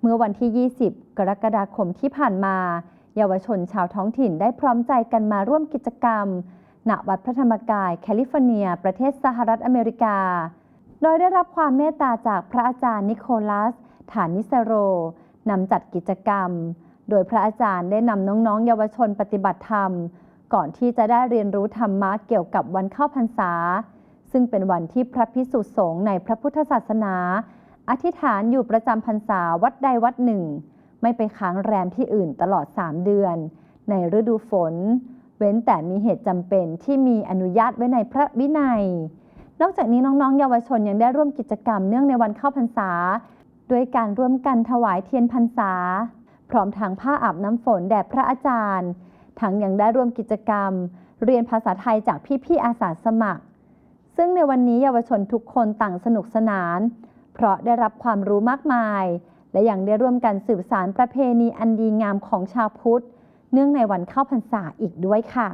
เมื่อวันที่ 20 กรกฎาคมที่ผ่านมา เยาวชนชาวท้องถิ่นได้พร้อมใจกันมาร่วมกิจกรรม ณ วัดพระธรรมกาย แคลิฟอร์เนีย ประเทศสหรัฐอเมริกา โดยได้รับความเมตตาจากพระอาจารย์นิโคลัส ฐานิสโร นำจัดกิจกรรม โดยพระอาจารย์ได้นำน้องๆ เยาวชนปฏิบัติธรรม ก่อนที่จะได้เรียนรู้ธรรมะเกี่ยวกับวันเข้าพรรษา ซึ่งเป็นวันที่พระพิสุสงฆ์ในพระพุทธศาสนา อธิษฐานอยู่ประจำพรรษาวัดใดวัดหนึ่ง ไม่ไปค้างแรมที่อื่นตลอด 3 เดือน ในฤดูฝน เว้นแต่มีเหตุจำเป็นที่มีอนุญาตไว้ในพระวินัย นอกจากนี้น้องๆ เยาวชนยังได้ร่วมกิจกรรมเนื่องในวันเข้าพรรษา ด้วยการร่วมกันถวายเทียนพรรษา พร้อมทางผ้าอาบน้ำฝนแด่พระอาจารย์ ทั้งยังได้ร่วมกิจกรรม เรียนภาษาไทยจากพี่ๆอาสาสมัคร ซึ่งในวันนี้เยาวชนทุกคนต่างสนุกสนาน เพราะได้รับความรู้มากมาย และยังได้ร่วมกันสืบสารประเพณีอันดีงามของชาวพุทธ เนื่องในวันเข้าพรรษาอีกด้วยค่ะ